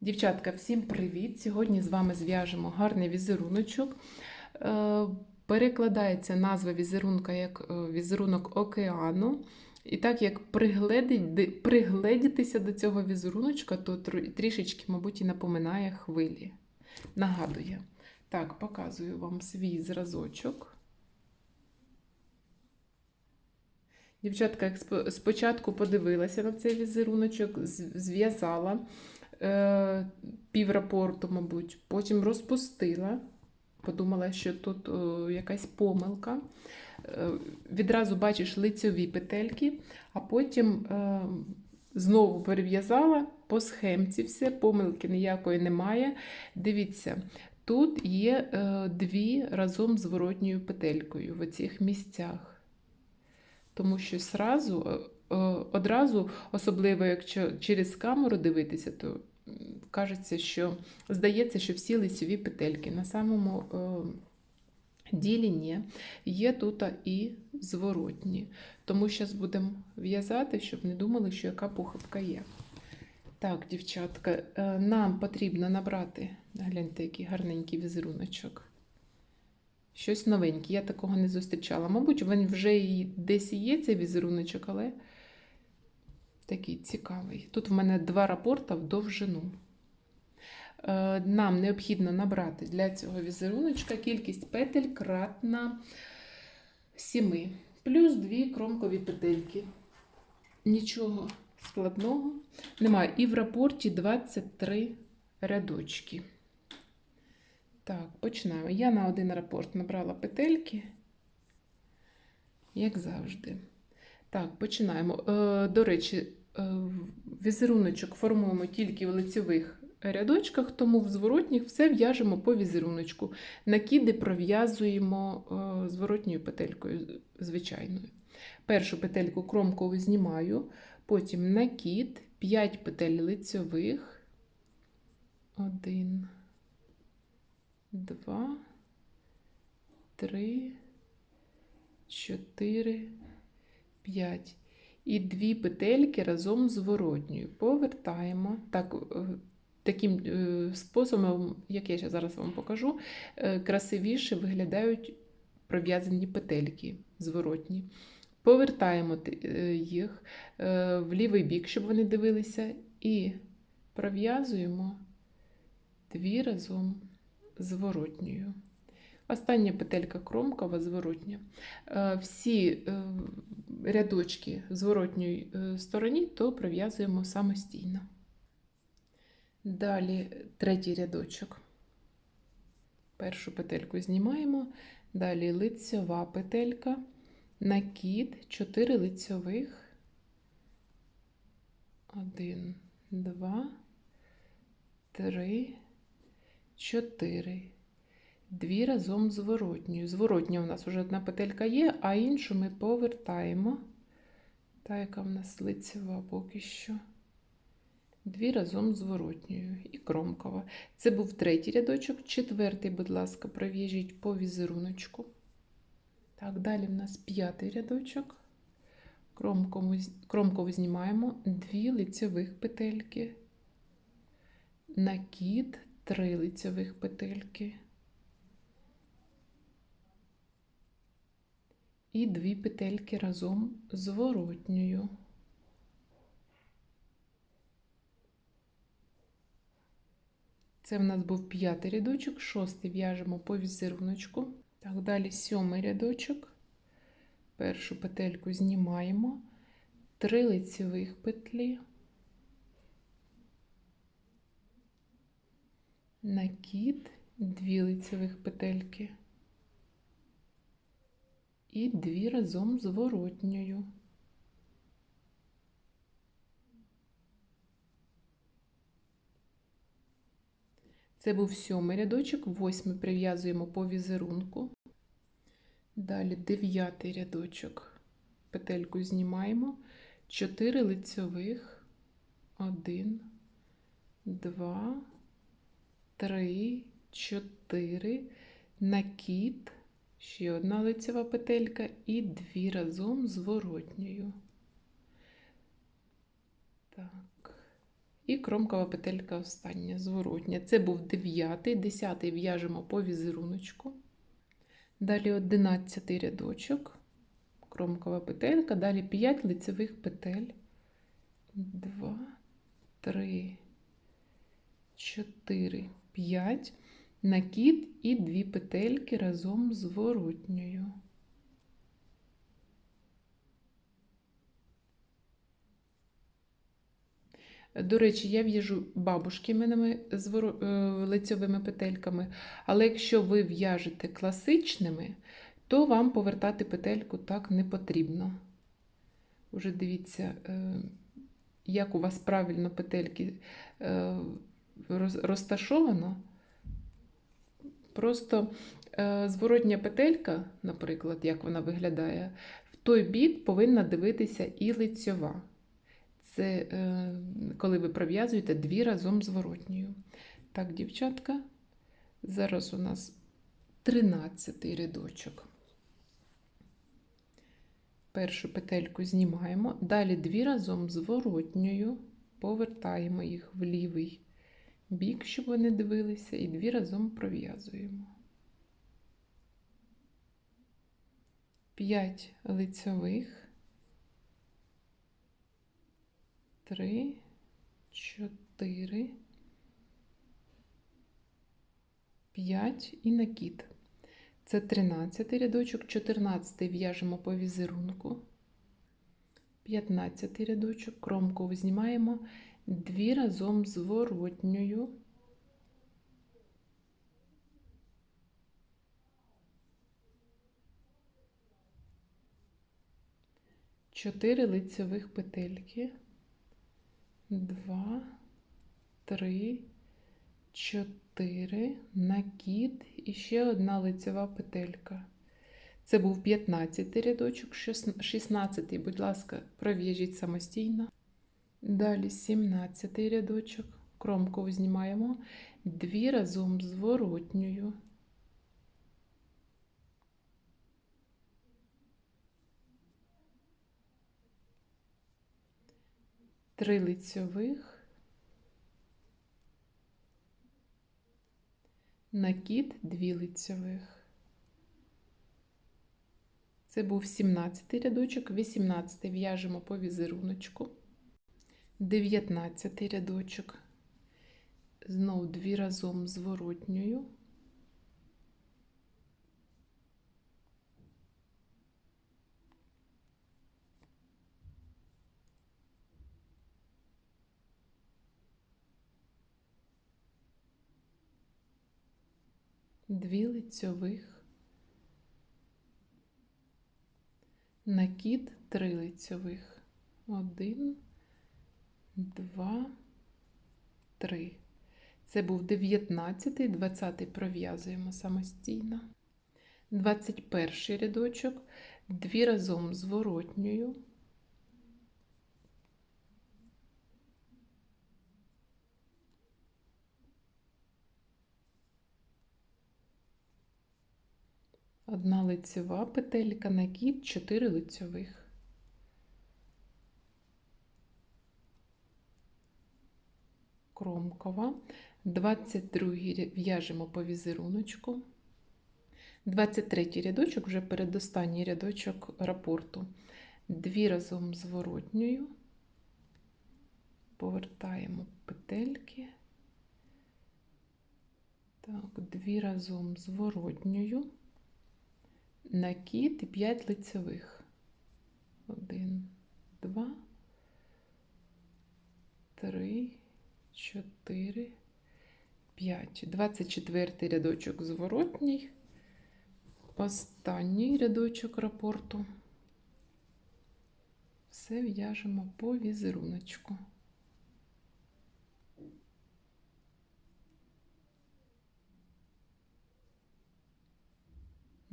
Дівчатка, всім привіт! Сьогодні з вами зв'яжемо гарний візеруночок. Е, Перекладається назва візерунка як е, візерунок океану. І так як пригледітися до цього візеруночка, то трішечки, мабуть, і напоминає хвилі. Нагадує. Так, показую вам свій зразочок. Дівчатка, спочатку подивилася на цей візеруночок, зв'язала е, піврапорту, мабуть, потім розпустила, подумала, що тут е, якась помилка. Е, відразу бачиш лицьові петельки, а потім е, знову перев'язала по схемці все, помилки ніякої немає. Дивіться, тут є е, дві разом з воротньою петелькою в оцих місцях. Тому що сразу, е, е, одразу, особливо якщо через камеру дивитися, то кажеться, що здається, що всі лицеві петельки. На самому е, ділі ні. Є тут і зворотні. Тому зараз будемо в'язати, щоб не думали, що яка похибка є. Так, дівчатка, е, нам потрібно набрати, гляньте, який гарненький візеруночок. Щось новеньке, я такого не зустрічала. Мабуть, він вже і десь є цей візеруночок, але такий цікавий. Тут в мене два рапорта в довжину. Е, Нам необхідно набрати для цього візеруночка кількість петель кратна 7, плюс 2 кромкові петельки. Нічого складного немає. І в рапорті 23 рядочки. Так, починаємо. Я на один рапорт набрала петельки, як завжди. Так, починаємо. Е, до речі, е, візеруночок формуємо тільки в лицевих рядочках, тому в зворотніх все в'яжемо по візеруночку. Накиди пров'язуємо е, зворотньою петелькою звичайною. Першу петельку кромкову знімаю, потім накид, 5 петель лицьових. Один два, три, чотири, п'ять. І дві петельки разом з воротньою. Повертаємо. Так, е, таким е, способом, як я ще зараз вам покажу, е, красивіше виглядають пров'язані петельки зворотні. Повертаємо е, їх в лівий бік, щоб вони дивилися, і пров'язуємо дві разом зворотньою. Остання петелька кромкова зворотня. Всі рядочки зворотньої стороні то пров'язуємо самостійно. Далі третій рядочок. Першу петельку знімаємо, далі лицьова петелька, накид, 4 лицьових. 1, 2, 3, 4. Дві разом зворотньою. Зворотня у нас вже одна петелька є, а іншу ми повертаємо. Та, яка в нас лицева поки що. Дві разом з зворотньою і кромкова. Це був третій рядочок. Четвертий, будь ласка, пров'яжіть по візеруночку. Так, далі в нас п'ятий рядочок. Кромкову, кромкову знімаємо дві лицевих петельки. Накид, три лицевих петельки. І дві петельки разом з зворотньою. Це в нас був п'ятий рядочок, шостий в'яжемо по візеруночку. Так, далі сьомий рядочок. Першу петельку знімаємо, три лицевих петлі, накид, дві лицевих петельки і дві разом з воротньою. Це був сьомий рядочок, восьмий прив'язуємо по візерунку. Далі дев'ятий рядочок. Петельку знімаємо, 4 лицьових, 1, 2, 3, 4, накид, ще одна лицева петелька і дві разом з воротньою. Так, І кромкова петелька остання, зворотня. Це був дев'ятий, десятий в'яжемо по візеруночку. Далі одинадцятий рядочок, кромкова петелька, далі 5 лицевих петель. 2, 3, 4, 5. Накид і дві петельки разом з воротньою. До речі, я в'яжу бабушкиними зворо- е, лицьовими петельками, але якщо ви в'яжете класичними, то вам повертати петельку так не потрібно. Уже дивіться, е, як у вас правильно петельки е, розташовано. Просто е, зворотня петелька, наприклад, як вона виглядає, в той бік повинна дивитися і лицьова. Це е, коли ви пров'язуєте дві разом з. Так, дівчатка, зараз у нас 13 рядочок. Першу петельку знімаємо, далі дві разом з повертаємо їх в лівий бік, щоб вони дивилися, і дві разом пров'язуємо. 5 лицьових. 3, 4, 5 і накид. Це 13 рядочок, 14 в'яжемо по візерунку. 15 рядочок, кромку знімаємо дві разом з воротньою. Чотири лицевих петельки. Два, три, чотири, накид і ще одна лицева петелька. Це був 15 рядочок, 16, будь ласка, пров'яжіть самостійно. Далі 17 рядочок, кромку знімаємо дві разом з воротньою. Три лицьових, накид дві лицьових. Це був 17 рядочок, 18 в'яжемо по візеруночку, 19 рядочок, знову дві разом з воротньою. Дві лицьових, накид три лицьових. Один, два, три. Це був 19, 20 пров'язуємо самостійно. 21 рядочок, дві разом з воротньою. Одна лицева петелька, накид, 4 лицьових. Кромкова. 22 в'яжемо по візеруночку. 23 рядочок, вже передостанній рядочок рапорту. Дві разом з. Повертаємо петельки. Так, дві разом з воротньою накид і 5 лицевих. 1, 2, 3, 4, 5. 24 рядочок зворотній. Останній рядочок рапорту. Все в'яжемо по візеруночку.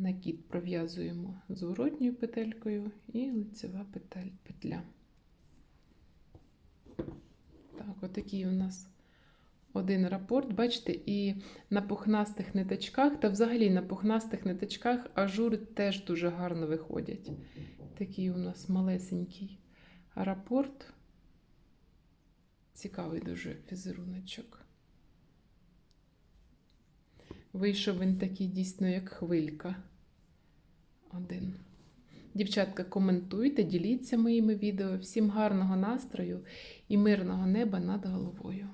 Накид пров'язуємо зворотньою петелькою і лицева петля. Так, отакий у нас один рапорт. Бачите, і на пухнастих ниточках, та взагалі на пухнастих ниточках ажури теж дуже гарно виходять. Такий у нас малесенький рапорт. Цікавий дуже візеруночок. Вийшов він такий дійсно, як хвилька. Один. Дівчатка, коментуйте, діліться моїми відео. Всім гарного настрою і мирного неба над головою.